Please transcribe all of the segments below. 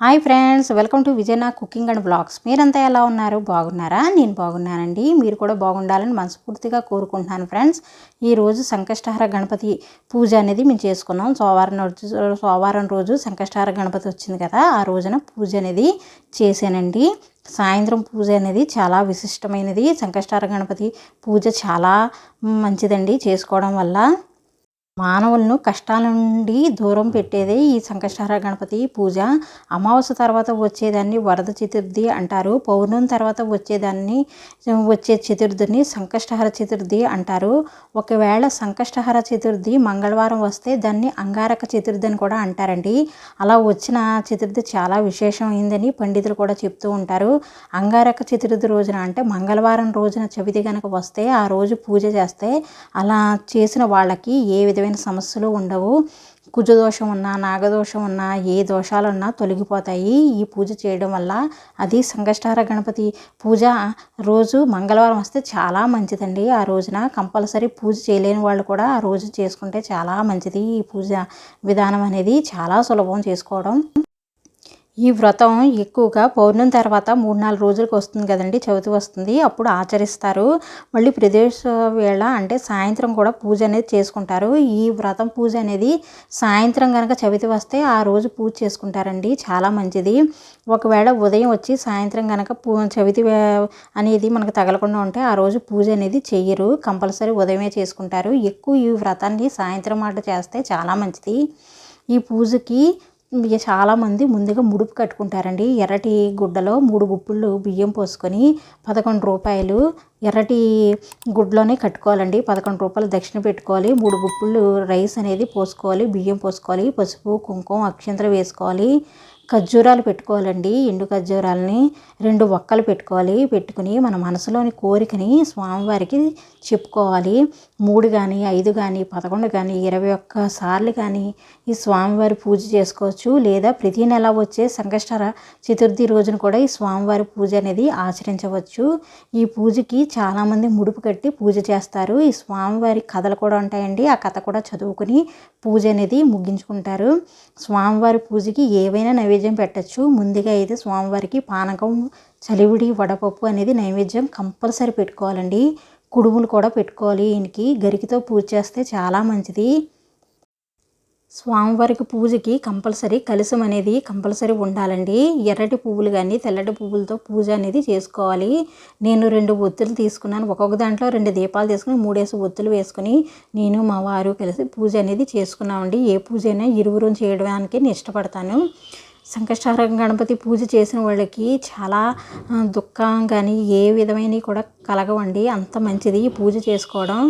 Hi friends welcome to విజయనా cooking and blogs మీరంతా ఎలా ఉన్నారు? బాగున్నారా? నేను బాగున్నానండి. మీరు కూడా బాగుండాలని మనస్ఫూర్తిగా కోరుకుంటున్నాను ఫ్రెండ్స్. ఈరోజు సంకష్టహార గణపతి పూజ అనేది మేము చేసుకున్నాం. సోమవారం రోజు సోమవారం రోజు సంకష్టహార గణపతి వచ్చింది కదా ఆ రోజున పూజ అనేది చేశానండి. సాయంత్రం పూజ అనేది చాలా విశిష్టమైనది. సంకష్టార గణపతి పూజ చాలా మంచిదండి. చేసుకోవడం వల్ల మానవులను కష్టాల నుండి దూరం పెట్టేదే ఈ సంకష్టహర గణపతి పూజ. అమావాస్య తర్వాత వచ్చేదాన్ని వరద చతుర్థి అంటారు. పౌర్ణమి తర్వాత వచ్చేదాన్ని వచ్చే చతుర్థిని సంకష్టహార చతుర్థి అంటారు. ఒకవేళ సంకష్టహార చతుర్థి మంగళవారం వస్తే దాన్ని అంగారక చతుర్థి అని కూడా అంటారండి. అలా వచ్చిన చతుర్థి చాలా విశేషమైందని పండితులు కూడా చెప్తూ ఉంటారు. అంగారక చతుర్థి రోజున అంటే మంగళవారం రోజున చవితి కనుక వస్తే ఆ రోజు పూజ చేస్తే అలా చేసిన వాళ్ళకి ఏ విధమైన సమస్యలు ఉండవు. కుజదోషం ఉన్నా నాగదోషం ఉన్నా ఏ దోషాలు ఉన్నా తొలగిపోతాయి. ఈ పూజ చేయడం వల్ల అది సంకష్టహార గణపతి పూజ రోజు మంగళవారం వస్తే చాలా మంచిదండి. ఆ రోజున కంపల్సరీ పూజ చేయలేని వాళ్ళు కూడా ఆ రోజు చేసుకుంటే చాలా మంచిది. ఈ పూజ విధానం అనేది చాలా సులభం చేసుకోవడం. ఈ వ్రతం ఎక్కువగా పౌర్ణమి తర్వాత మూడు నాలుగు రోజులకు వస్తుంది కదండి చవితి వస్తుంది. అప్పుడు ఆచరిస్తారు. మళ్ళీ ప్రదేశ వేళ అంటే సాయంత్రం కూడా పూజ అనేది చేసుకుంటారు. ఈ వ్రతం పూజ అనేది సాయంత్రం కనుక చవితి వస్తే ఆ రోజు పూజ చేసుకుంటారండి. చాలా మంచిది. ఒకవేళ ఉదయం వచ్చి సాయంత్రం కనుక పూ చవితి అనేది మనకు తగలకుండా ఉంటే ఆ రోజు పూజ అనేది చెయ్యరు. కంపల్సరీ ఉదయమే చేసుకుంటారు. ఎక్కువ ఈ వ్రతాన్ని సాయంత్రం మాట చేస్తే చాలా మంచిది. ఈ పూజకి చాలామంది ముందుగా ముడుపు కట్టుకుంటారండి. ఎర్రటి గుడ్డలో మూడు గుప్పుళ్ళు బియ్యం పోసుకొని పదకొండు రూపాయలు ఎర్రటి గుడ్లోనే కట్టుకోవాలండి. పదకొండు రూపాయలు దక్షిణ పెట్టుకోవాలి. మూడు గుప్పుళ్ళు రైస్ అనేది పోసుకోవాలి. బియ్యం పోసుకోవాలి. పసుపు కుంకుమ అక్షంతలు వేసుకోవాలి. ఖర్జూరాలు పెట్టుకోవాలండి. ఎండు ఖర్జూరాలని రెండు ఒక్కలు పెట్టుకోవాలి. పెట్టుకుని మన మనసులోని కోరికని స్వామివారికి చెప్పుకోవాలి. మూడు కానీ ఐదు కానీ పదకొండు కానీ ఇరవై ఒక్క సార్లు కానీ ఈ స్వామివారి పూజ చేసుకోవచ్చు. లేదా ప్రతి నెల వచ్చే సంకష్టర చతుర్థి రోజున కూడా ఈ స్వామివారి పూజ అనేది ఆచరించవచ్చు. ఈ పూజకి చాలామంది ముడుపు కట్టి పూజ చేస్తారు. ఈ స్వామివారి కథలు కూడా ఉంటాయండి. ఆ కథ కూడా చదువుకుని పూజ అనేది ముగించుకుంటారు. స్వామివారి పూజకి ఏవైనా నైవేద్యం పెట్టచ్చు. ముందుగా అయితే స్వామివారికి పానకం చలివిడి వడపప్పు అనేది నైవేద్యం కంపల్సరీ పెట్టుకోవాలండి. కుడుములు కూడా పెట్టుకోవాలి ఈయనకి. గరికితో పూజ చేస్తే చాలా మంచిది. స్వామివారికి పూజకి కంపల్సరీ కలసం అనేది కంపల్సరీ ఉండాలండి. ఎర్రటి పువ్వులు కానీ తెల్లటి పువ్వులతో పూజ అనేది చేసుకోవాలి. నేను రెండు ఒత్తులు తీసుకున్నాను. ఒక్కొక్క దాంట్లో రెండు దీపాలు తీసుకుని మూడేసి ఒత్తులు వేసుకుని నేను మా వారు కలిసి పూజ అనేది చేసుకున్నామండి. ఏ పూజ అయినా ఇరువురు చేయడానికి నేను ఇష్టపడతాను. సంకష్టహర గణపతి పూజ చేసిన వాళ్ళకి చాలా దుఃఖం కానీ ఏ విధమైనవి కూడా కలగవండి. అంత మంచిది పూజ చేసుకోవడం.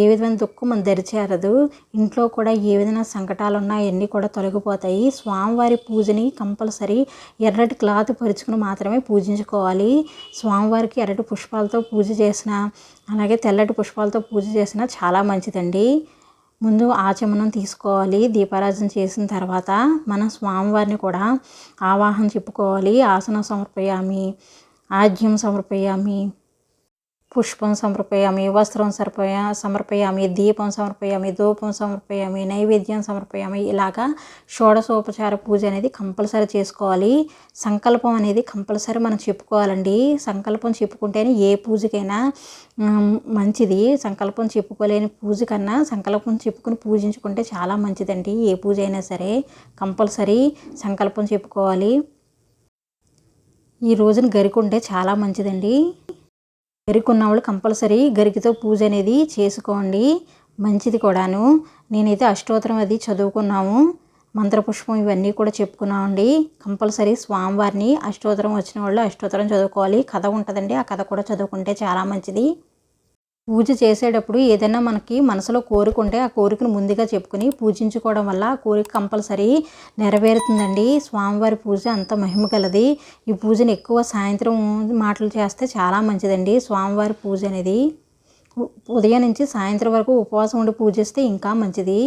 ఏ విధమైన దుఃఖం మన దరిచేరదు ఇంట్లో కూడా ఏ విధమైన సంకటాలు ఉన్నా అవన్నీ కూడా తొలగిపోతాయి. స్వామివారి పూజని కంపల్సరీ ఎర్రటి క్లాత్ పరుచుకుని మాత్రమే పూజించుకోవాలి. స్వామివారికి ఎర్రటి పుష్పాలతో పూజ చేసిన అలాగే తెల్లటి పుష్పాలతో పూజ చేసిన చాలా మంచిదండి. ముందు ఆచమనం తీసుకోవాలి. దీపారాజన చేసిన తర్వాత మన స్వామివారిని కూడా ఆవాహన చెప్పుకోవాలి. ఆసనం సమర్పయామి ఆజ్యం సమర్పయామి. పుష్పం సమర్పయామి వస్త్రం సర్పయ సమర్పయామి దీపం సమర్పయామి ధూపం సమర్పయామి నైవేద్యం సమర్పయామి. ఇలాగా షోడశోపచార పూజ అనేది కంపల్సరీ చేసుకోవాలి. సంకల్పం అనేది కంపల్సరీ మనం చెప్పుకోవాలండి. సంకల్పం చెప్పుకుంటేనే ఏ పూజకైనా మంచిది. సంకల్పం చెప్పుకోలేని పూజ కన్నా సంకల్పం చెప్పుకుని పూజించుకుంటే చాలా మంచిదండి. ఏ పూజ అయినా సరే కంపల్సరీ సంకల్పం చెప్పుకోవాలి. ఈ రోజున గరికుంటే చాలా మంచిదండి. గరికి ఉన్నవాళ్ళు కంపల్సరీ గరికితో పూజ అనేది చేసుకోండి. మంచిది కూడాను. నేనైతే అష్టోత్తరం అది చదువుకున్నాము. మంత్రపుష్పం ఇవన్నీ కూడా చెప్పుకున్నామండి. కంపల్సరీ స్వామివారిని అష్టోత్తరం వచ్చిన వాళ్ళు అష్టోత్తరం చదువుకోవాలి. కథ ఉంటుందండి. ఆ కథ కూడా చదువుకుంటే చాలా మంచిది. పూజ చేసేటప్పుడు ఏదైనా మనకి మనసులో కోరుకుంటే ఆ కోరికను ముందుగా చెప్పుకుని పూజించుకోవడం వల్ల ఆ కోరిక కంపల్సరీ నెరవేరుతుందండి. స్వామివారి పూజ అంత మహిమ కలది ఈ పూజను ఎక్కువ సాయంత్రం మాటలు చేస్తే చాలా మంచిదండి. స్వామివారి పూజ అనేది. ఉదయం నుంచి సాయంత్రం వరకు ఉపవాసం ఉండి పూజిస్తే ఇంకా మంచిది.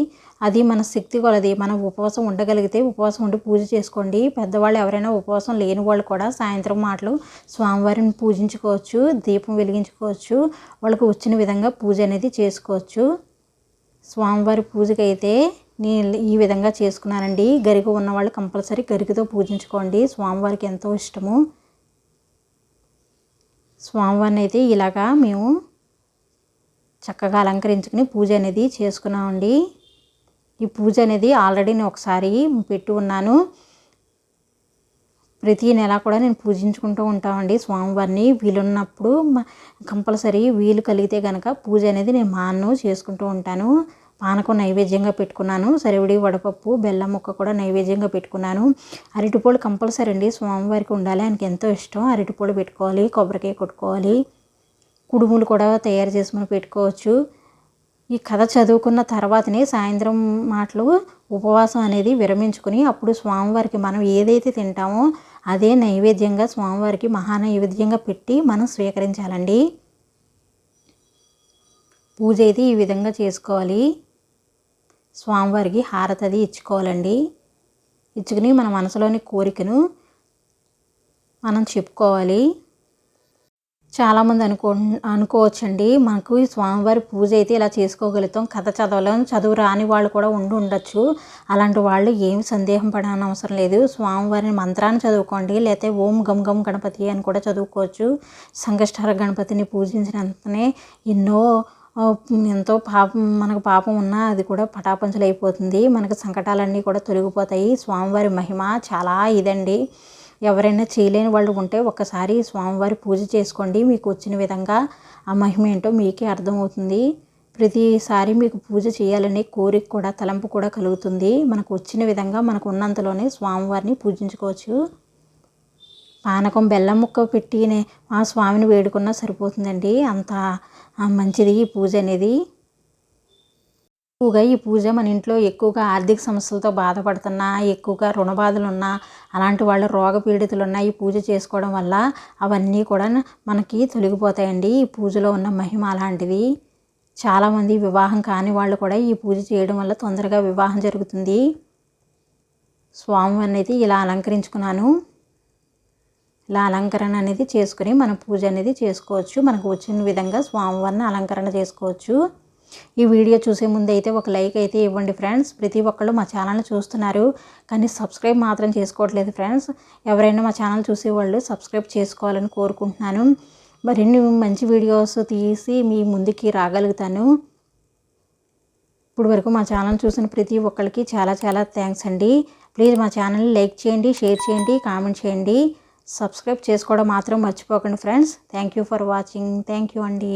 అది మన శక్తి కొలది మనం ఉపవాసం ఉండగలిగితే ఉపవాసం ఉండి పూజ చేసుకోండి. పెద్దవాళ్ళు ఎవరైనా ఉపవాసం లేని వాళ్ళు కూడా సాయంత్రం మాటలు స్వామివారిని పూజించుకోవచ్చు దీపం వెలిగించుకోవచ్చు వాళ్ళకు వచ్చిన విధంగా పూజ అనేది చేసుకోవచ్చు. స్వామివారి పూజకైతే నేను ఈ విధంగా చేసుకున్నానండి. గరిక ఉన్నవాళ్ళు కంపల్సరీ గరికతో పూజించుకోండి. స్వామివారికి ఎంతో ఇష్టము. స్వామివారిని అయితే ఇలాగా మేము చక్కగా అలంకరించుకుని పూజ అనేది చేసుకున్నామండి. ఈ పూజ అనేది ఆల్రెడీ నేను ఒకసారి పెట్టి ఉన్నాను. ప్రతి నెల కూడా నేను పూజించుకుంటూ ఉంటామండి. స్వామివారిని వీలున్నప్పుడు కంపల్సరీ వీలు కలిగితే కనుక పూజ అనేది నేను మాను చేసుకుంటూ ఉంటాను. పానకం నైవేద్యంగా పెట్టుకున్నాను. సరివిడి వడపప్పు బెల్లం ముక్క కూడా నైవేద్యంగా పెట్టుకున్నాను. అరటిపూలు కంపల్సరీ అండి. స్వామివారికి ఉండాలి. ఆయనకి ఎంతో ఇష్టం. అరటిపూలు పెట్టుకోవాలి. కొబ్బరికాయ కొట్టుకోవాలి. కుడుములు కూడా తయారు చేసుకుని పెట్టుకోవచ్చు. ఈ కథ చదువుకున్న తర్వాతనే సాయంత్రం మాటలు ఉపవాసం అనేది విరమించుకుని అప్పుడు స్వామివారికి మనం ఏదైతే తింటామో అదే నైవేద్యంగా స్వామివారికి మహానైవేద్యంగా పెట్టి మనం స్వీకరించాలండి. పూజ అయితే ఈ విధంగా చేసుకోవాలి. స్వామివారికి హారతి అది ఇచ్చుకోవాలండి. ఇచ్చుకుని మన మనసులోని కోరికను మనం చెప్పుకోవాలి. చాలామంది అనుకో అనుకోవచ్చండి. మనకు ఈ స్వామివారి పూజ అయితే ఇలా చేసుకోగలుగుతాం. కథ చదవలేం చదువు రాని వాళ్ళు కూడా ఉండి ఉండొచ్చు. అలాంటి వాళ్ళు ఏమి సందేహం పడాలని అవసరం లేదు. స్వామివారిని మంత్రాన్ని చదువుకోండి లేకపోతే ఓం గమ్ గమ్ గణపతి అని కూడా చదువుకోవచ్చు. సంకష్టార గణపతిని పూజించినంతనే ఎన్నో ఎంతో పాపం మనకు పాపం ఉన్నా అది కూడా పటాపంచలు అయిపోతుంది మనకు సంకటాలన్నీ కూడా తొలగిపోతాయి. స్వామివారి మహిమ చాలా ఇదండి. ఎవరైనా చేయలేని వాళ్ళు ఉంటే ఒక్కసారి స్వామివారి పూజ చేసుకోండి. మీకు వచ్చిన విధంగా ఆ మహిమ ఏంటో మీకే అర్థమవుతుంది. ప్రతిసారి మీకు పూజ చేయాలనే కోరిక కూడా తలంపు కూడా కలుగుతుంది. మనకు వచ్చిన విధంగా మనకు ఉన్నంతలోనే స్వామివారిని పూజించుకోవచ్చు. పానకం బెల్లం ముక్క పెట్టి ఆ స్వామిని వేడుకున్నా సరిపోతుందండి. అంత మంచిది ఈ పూజ అనేది. ఎక్కువగా ఈ పూజ మన ఇంట్లో ఎక్కువగా ఆర్థిక సమస్యలతో బాధపడుతున్నా ఎక్కువగా రుణ బాధలు ఉన్నా అలాంటి వాళ్ళ రోగ పీడితులు ఈ పూజ చేసుకోవడం వల్ల అవన్నీ కూడా మనకి తొలగిపోతాయండి. ఈ పూజలో ఉన్న మహిమ అలాంటిది. చాలామంది వివాహం కాని వాళ్ళు కూడా ఈ పూజ చేయడం వల్ల తొందరగా వివాహం జరుగుతుంది. స్వామి అనేది ఇలా అలంకరించుకున్నాను. ఇలా అలంకరణ అనేది చేసుకుని మనం పూజ అనేది చేసుకోవచ్చు. మనకు వచ్చిన విధంగా స్వామివారిని అలంకరణ చేసుకోవచ్చు. ఈ వీడియో చూసే ముందు అయితే ఒక లైక్ అయితే ఇవ్వండి ఫ్రెండ్స్. ప్రతి ఒక్కళ్ళు మా ఛానల్ని చూస్తున్నారు కానీ సబ్స్క్రైబ్ మాత్రం చేసుకోవట్లేదు ఫ్రెండ్స్. ఎవరైనా మా ఛానల్ చూసేవాళ్ళు సబ్స్క్రైబ్ చేసుకోవాలని కోరుకుంటున్నాను. మరిన్ని మంచి వీడియోస్ తీసి మీ ముందుకి రాగలుగుతాను. ఇప్పుడు వరకు మా ఛానల్ చూసిన ప్రతి ఒక్కరికి చాలా చాలా థ్యాంక్స్ అండి. ప్లీజ్ మా ఛానల్ని లైక్ చేయండి షేర్ చేయండి కామెంట్ చేయండి. సబ్స్క్రైబ్ చేసుకోవడం మాత్రం మర్చిపోకండి friends. Thank you for watching thank you అండి.